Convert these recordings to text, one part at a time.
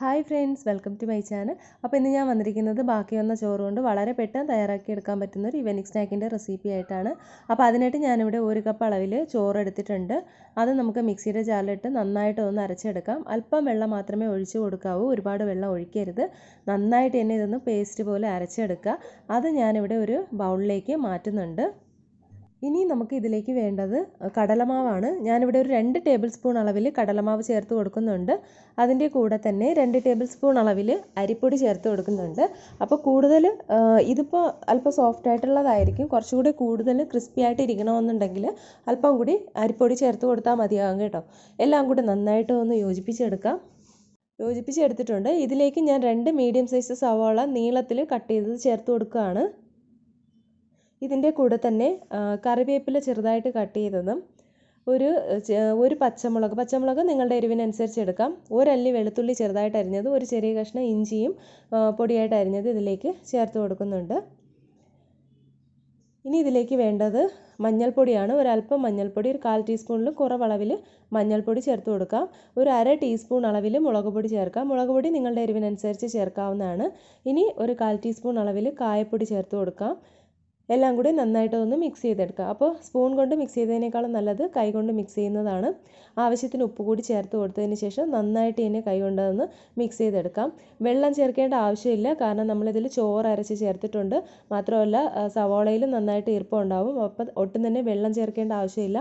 Hi friends welcome to my channel. അപ്പോൾ ഇന്ന് ഞാൻ വന്നിരിക്കുന്നത് ബാക്കി വന്ന ചോറ് കൊണ്ട് വളരെ പെട്ടെന്ന് തയ്യാറാക്കി എടുക്കാൻ പറ്റുന്ന ഒരു ഇവനിങ് സ്നാക്കിന്റെ റെസിപ്പി ആയിട്ടാണ്. അപ്പോൾ അതിനായിട്ട് ഞാനിവിടെ ഒരു കപ്പ് അളവിൽ ചോറ് എടുത്തിട്ടുണ്ട്. അത് നമുക്ക് മിക്സിയുടെ ചാലിലിട്ട് നന്നായിട്ട് ഒന്ന് അരച്ചെടുക്കാം. അല്പം വെള്ളം മാത്രമേ ഒഴിച്ച് കൊടുക്കാവൂ. ഒരുപാട് വെള്ളം ഒഴിക്കരുത്. നന്നായിട്ട് തന്നെ ഇതൊന്ന് പേസ്റ്റ് പോലെ അരച്ചെടുക്കുക. അത് ഞാനിവിടെ ഒരു ബൗളിലേക്ക് മാറ്റുന്നുണ്ട്. ഇനി നമുക്ക് ഇതിലേക്ക് വേണ്ടത് കടലമാവാണ്. ഞാനിവിടെ ഒരു രണ്ട് ടേബിൾ സ്പൂൺ അളവിൽ കടലമാവ് ചേർത്ത് കൊടുക്കുന്നുണ്ട്. അതിന്റെ കൂടെ തന്നെ രണ്ട് ടേബിൾ സ്പൂൺ അളവിൽ അരിപ്പൊടി ചേർത്ത് കൊടുക്കുന്നുണ്ട്. അപ്പോൾ കൂടുതൽ ഇതിപ്പോൾ അല്പം സോഫ്റ്റ് ആയിട്ടുള്ളതായിരിക്കും. കുറച്ചുകൂടി കൂടുതൽ ക്രിസ്പി ആയിട്ട് ഇരിക്കണമെന്നുണ്ടെങ്കിൽ അല്പം കൂടി അരിപ്പൊടി ചേർത്ത് കൊടുത്താൽ മതിയാകും കേട്ടോ. എല്ലാം കൂടി നന്നായിട്ട് ഒന്ന് യോജിപ്പിച്ചെടുക്കാം. യോജിപ്പിച്ചെടുത്തിട്ടുണ്ട്. ഇതിലേക്ക് ഞാൻ രണ്ട് മീഡിയം സൈസ് സവാള നീളത്തിൽ കട്ട് ചെയ്തത് ചേർത്ത് കൊടുക്കുകയാണ്. ഇതിന്റെ കൂടെ തന്നെ കറിവേപ്പില ചെറുതായിട്ട് കട്ട് ചെയ്തതും ഒരു ഒരു പച്ചമുളക് പച്ചമുളക് നിങ്ങളുടെ എരിവിനനുസരിച്ച് എടുക്കാം. ഒരല്ലി വെളുത്തുള്ളി ചെറുതായിട്ട് അരിഞ്ഞത് ഒരു ചെറിയ കഷ്ണം ഇഞ്ചിയും പൊടിയായിട്ട് അരിഞ്ഞത് ഇതിലേക്ക് ചേർത്ത് കൊടുക്കുന്നുണ്ട്. ഇനി ഇതിലേക്ക് വേണ്ടത് മഞ്ഞൾപ്പൊടിയാണ്. ഒരല്പം മഞ്ഞൾപ്പൊടി ഒരു കാൽ ടീസ്പൂണിൽ കുറവളവിൽ മഞ്ഞൾപ്പൊടി ചേർത്ത് കൊടുക്കാം. ഒരു അര ടീസ്പൂൺ അളവിൽ മുളക് പൊടി ചേർക്കാം. മുളക് പൊടി നിങ്ങളുടെ എരിവിനനുസരിച്ച് ചേർക്കാവുന്നതാണ്. ഇനി ഒരു കാൽ ടീസ്പൂൺ അളവിൽ കായപ്പൊടി ചേർത്ത് കൊടുക്കാം. എല്ലാം കൂടി നന്നായിട്ടൊന്ന് മിക്സ് ചെയ്തെടുക്കുക. അപ്പോൾ സ്പൂൺ കൊണ്ട് മിക്സ് ചെയ്തതിനേക്കാളും നല്ലത് കൈ കൊണ്ട് മിക്സ് ചെയ്യുന്നതാണ്. ആവശ്യത്തിന് ഉപ്പ് കൂടി ചേർത്ത് കൊടുത്തതിന് ശേഷം നന്നായിട്ട് ഇതിനെ കൈ കൊണ്ടതൊന്ന് മിക്സ് ചെയ്തെടുക്കാം. വെള്ളം ചേർക്കേണ്ട ആവശ്യമില്ല. കാരണം നമ്മളിതിൽ ചോറ് അരച്ച് ചേർത്തിട്ടുണ്ട്. മാത്രമല്ല സവോളയിലും നന്നായിട്ട് ഈർപ്പം ഉണ്ടാവും. അപ്പം ഒട്ടും തന്നെ വെള്ളം ചേർക്കേണ്ട ആവശ്യമില്ല.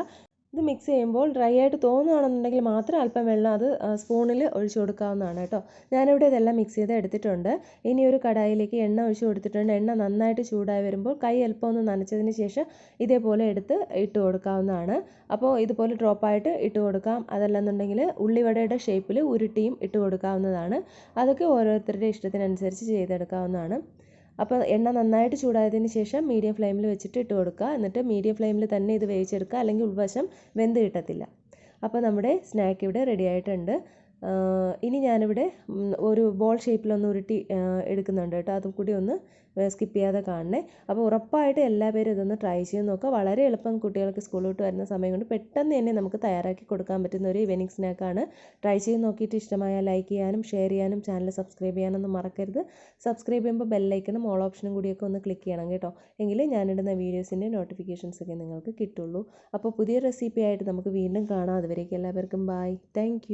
ഇത് മിക്സ് ചെയ്യുമ്പോൾ ഡ്രൈ ആയിട്ട് തോന്നുകയാണെന്നുണ്ടെങ്കിൽ മാത്രം അല്പം വെള്ളം അത് സ്പൂണിൽ ഒഴിച്ചു കൊടുക്കാവുന്നതാണ് കേട്ടോ. ഞാനിവിടെ ഇതെല്ലാം മിക്സ് ചെയ്ത് എടുത്തിട്ടുണ്ട്. ഇനി ഒരു കടായിലേക്ക് എണ്ണ ഒഴിച്ചു കൊടുത്തിട്ടുണ്ട്. എണ്ണ നന്നായിട്ട് ചൂടായി വരുമ്പോൾ കൈ അല്പം ഒന്ന് നനച്ചതിന് ശേഷം ഇതേപോലെ എടുത്ത് ഇട്ട് കൊടുക്കാവുന്നതാണ്. അപ്പോൾ ഇതുപോലെ ഡ്രോപ്പായിട്ട് ഇട്ട് കൊടുക്കാം. അതല്ലെന്നുണ്ടെങ്കിൽ ഉള്ളിവടയുടെ ഷേപ്പിൽ ഉരുട്ടിയും ഇട്ട് കൊടുക്കാവുന്നതാണ്. അതൊക്കെ ഓരോരുത്തരുടെ ഇഷ്ടത്തിനനുസരിച്ച് ചെയ്തെടുക്കാവുന്നതാണ്. അപ്പോൾ എണ്ണ നന്നായിട്ട് ചൂടായതിന് ശേഷം മീഡിയം ഫ്ലെയിമിൽ വെച്ചിട്ട് ഇട്ട് കൊടുക്കുക. എന്നിട്ട് മീഡിയം ഫ്ലെയിമിൽ തന്നെ ഇത് വേവിച്ചെടുക്കുക. അല്ലെങ്കിൽ ഉൾവശം വെന്ത് കിട്ടത്തില്ല. അപ്പോൾ നമ്മുടെ സ്നാക്ക് ഇവിടെ റെഡി ആയിട്ടുണ്ട്. ഇനി ഞാനിവിടെ ഒരു ബോൾ ഷേപ്പിലൊന്ന് ഉരുട്ടി എടുക്കുന്നുണ്ട് കേട്ടോ. അതും കൂടി ഒന്ന് സ്കിപ്പ് ചെയ്യാതെ കാണണേ. അപ്പോൾ ഉറപ്പായിട്ട് എല്ലാ പേരും ഇതൊന്ന് ട്രൈ ചെയ്ത് നോക്കുക. വളരെ എളുപ്പം കുട്ടികൾക്ക് സ്കൂളിലോട്ട് വരുന്ന സമയം കൊണ്ട് പെട്ടെന്ന് തന്നെ നമുക്ക് തയ്യാറാക്കി കൊടുക്കാൻ പറ്റുന്ന ഒരു ഈവനിങ് സ്നാക്കാണ് ട്രൈ ചെയ്ത് നോക്കിയിട്ട് ഇഷ്ടമായ ലൈക്ക് ചെയ്യാനും ഷെയർ ചെയ്യാനും ചാനൽ സബ്സ്ക്രൈബ് ചെയ്യാനൊന്നും മറക്കരുത്. സബ്സ്ക്രൈബ് ചെയ്യുമ്പോൾ ബെല്ലൈക്കണം ഓൾ ഓപ്ഷനും കൂടിയൊക്കെ ഒന്ന് ക്ലിക്ക് ചെയ്യണം കേട്ടോ. എങ്കിൽ ഞാനിടുന്ന വീഡിയോസിന്റെ നോട്ടിഫിക്കേഷൻസ് ഒക്കെ നിങ്ങൾക്ക് കിട്ടുള്ളൂ. അപ്പോൾ പുതിയ റെസിപ്പി ആയിട്ട് നമുക്ക് വീണ്ടും കാണാം. അതുവരേക്കും എല്ലാവർക്കും ബൈ താങ്ക്